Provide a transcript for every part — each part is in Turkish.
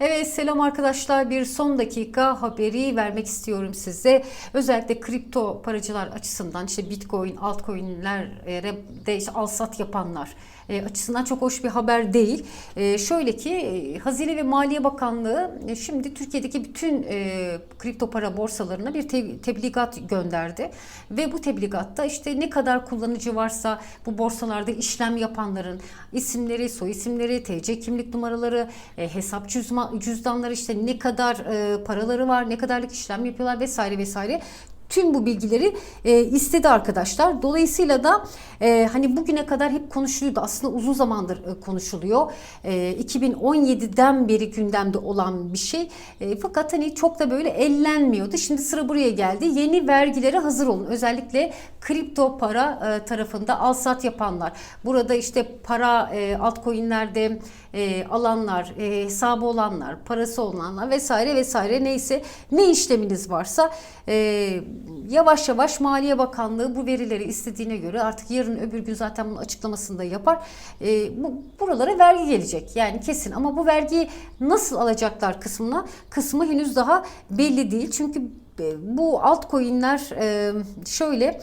Evet selam arkadaşlar bir son dakika haberi vermek istiyorum size. Özellikle kripto paracılar açısından işte bitcoin, altcoin'lere de işte al sat yapanlar e, açısından çok hoş bir haber değil. E, şöyle ki e, Hazine ve Maliye Bakanlığı şimdi Türkiye'deki bütün kripto para borsalarına bir te- tebligat gönderdi. Ve bu tebligatta işte ne kadar kullanıcı varsa bu borsalarda işlem yapanların isimleri, soy isimleri, TC kimlik numaraları, hesap cüzdanları işte ne kadar e, paraları var, ne kadarlık işlem yapıyorlar vesaire vesaire tüm bu bilgileri e, istedi arkadaşlar. Dolayısıyla da e, hani bugüne kadar hep konuşuluyordu. Aslında uzun zamandır e, konuşuluyor. E, 2017'den beri gündemde olan bir şey. E, fakat hani çok da böyle ellenmiyordu. Şimdi sıra buraya geldi. Yeni vergilere hazır olun. Özellikle kripto para e, tarafında al sat yapanlar. Burada işte para e, altcoin'lerde e, alanlar, e, hesabı olanlar, parası olanlar vesaire vesaire neyse ne işleminiz varsa e, yavaş yavaş Maliye Bakanlığı bu verileri istediğine göre artık yarın öbür gün zaten bunun açıklamasını da yapar. E, bu, buralara vergi gelecek yani kesin ama bu vergiyi nasıl alacaklar kısmına kısmı henüz daha belli değil. Çünkü e, bu altcoin'ler e, şöyle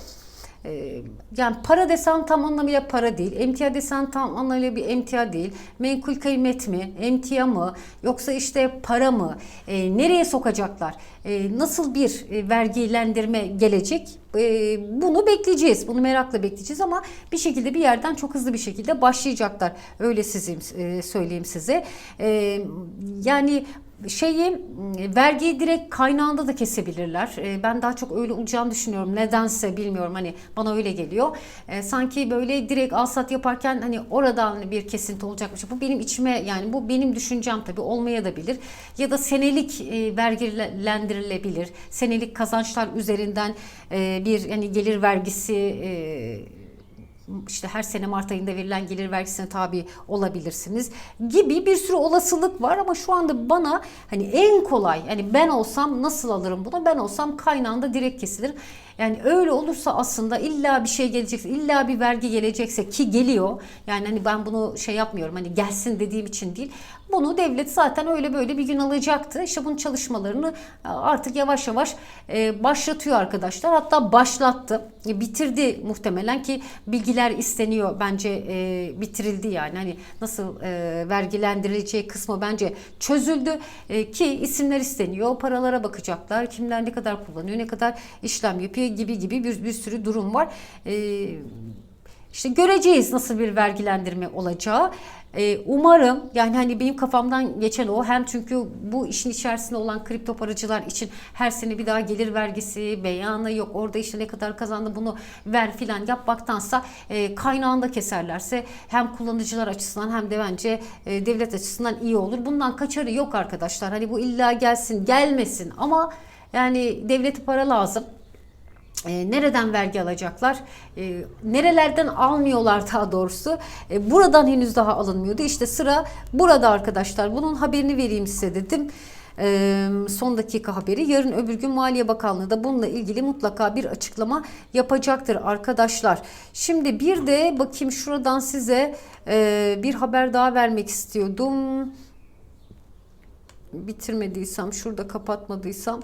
yani para desen tam anlamıyla para değil. Emtia desen tam anlamıyla bir emtia değil. Menkul kıymet mi? Emtia mı? Yoksa işte para mı? Ee, nereye sokacaklar? Ee, nasıl bir e, vergilendirme gelecek? Ee, bunu bekleyeceğiz. Bunu merakla bekleyeceğiz ama bir şekilde bir yerden çok hızlı bir şekilde başlayacaklar. Öyle sizin e, söyleyeyim size. Ee, yani şeyi vergiyi direkt kaynağında da kesebilirler. E, Ben daha çok öyle olacağını düşünüyorum. Nedense bilmiyorum hani bana öyle geliyor. E, Sanki böyle direkt alsat yaparken hani oradan bir kesinti olacakmış. Bu benim içime yani bu benim düşüncem tabii olmaya da bilir. Ya da senelik e, vergilendirilebilir. Senelik kazançlar üzerinden bir yani gelir vergisi işte her sene Mart ayında verilen gelir vergisine tabi olabilirsiniz gibi bir sürü olasılık var ama şu anda bana hani en kolay yani ben olsam nasıl alırım bunu ben olsam kaynağında direkt kesilir. Yani öyle olursa aslında illa bir şey gelecekse, illa bir vergi gelecekse ki geliyor. Yani hani ben bunu şey yapmıyorum hani gelsin dediğim için değil. Bunu devlet zaten öyle böyle bir gün alacaktı. İşte bunun çalışmalarını artık yavaş yavaş e, başlatıyor arkadaşlar. Hatta başlattı. E, bitirdi muhtemelen ki bilgiler isteniyor bence e, bitirildi yani. Hani nasıl e, vergilendirileceği kısmı bence çözüldü E, ki isimler isteniyor. Paralara bakacaklar. Kimler ne kadar kullanıyor, ne kadar işlem yapıyor gibi gibi bir, bir sürü durum var. E, işte göreceğiz nasıl bir vergilendirme olacağı. Ee, umarım yani hani benim kafamdan geçen o hem çünkü bu işin içerisinde olan kripto paracılar için her sene bir daha gelir vergisi beyanı yok orada işte ne kadar kazandı bunu ver filan yapmaktansa e, kaynağında keserlerse hem kullanıcılar açısından hem de bence e, devlet açısından iyi olur. Bundan kaçarı yok arkadaşlar hani bu illa gelsin gelmesin ama yani devlete para lazım. E, nereden vergi alacaklar? E, nerelerden almıyorlar daha doğrusu? E, buradan henüz daha alınmıyordu. İşte sıra burada arkadaşlar. Bunun haberini vereyim size dedim. E, son dakika haberi. Yarın öbür gün Maliye Bakanlığı da bununla ilgili mutlaka bir açıklama yapacaktır arkadaşlar. Şimdi bir de bakayım şuradan size e, bir haber daha vermek istiyordum. Bitirmediysem, şurada kapatmadıysam.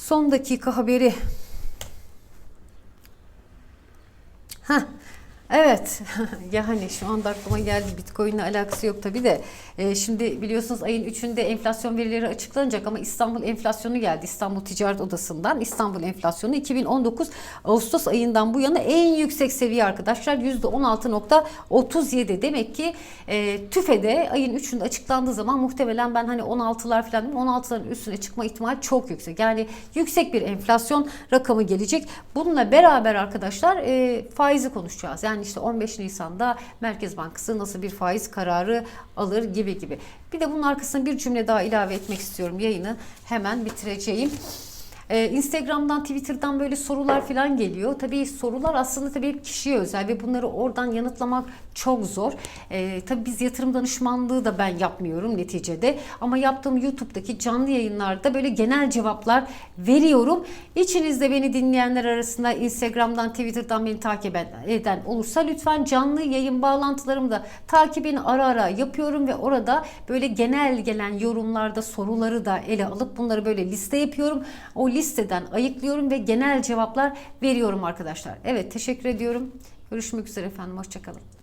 Son dakika haberi. Heh, evet. Yani şu anda aklıma geldi. Bitcoin ile alakası yok tabi de. Ee, şimdi biliyorsunuz ayın 3'ünde enflasyon verileri açıklanacak ama İstanbul enflasyonu geldi. İstanbul Ticaret Odası'ndan İstanbul enflasyonu 2019 Ağustos ayından bu yana en yüksek seviye arkadaşlar %16.37 demek ki e, TÜFE'de ayın 3'ünde açıklandığı zaman muhtemelen ben hani 16'lar falan 16'ların üstüne çıkma ihtimali çok yüksek. Yani yüksek bir enflasyon rakamı gelecek. Bununla beraber arkadaşlar e, faizi konuşacağız. Yani işte 15 Nisan'da Merkez Bankası nasıl bir faiz kararı alır gibi gibi. Bir de bunun arkasına bir cümle daha ilave etmek istiyorum yayını hemen bitireceğim. Ee, Instagram'dan, Twitter'dan böyle sorular falan geliyor. Tabii sorular aslında tabii kişiye özel ve bunları oradan yanıtlamak çok zor. Ee, tabii biz yatırım danışmanlığı da ben yapmıyorum neticede. Ama yaptığım YouTube'daki canlı yayınlarda böyle genel cevaplar veriyorum. İçinizde beni dinleyenler arasında Instagram'dan, Twitter'dan beni takip eden olursa lütfen canlı yayın bağlantılarımı da takibini ara ara yapıyorum ve orada böyle genel gelen yorumlarda soruları da ele alıp bunları böyle liste yapıyorum. O listeden ayıklıyorum ve genel cevaplar veriyorum arkadaşlar. Evet teşekkür ediyorum. Görüşmek üzere efendim. Hoşçakalın.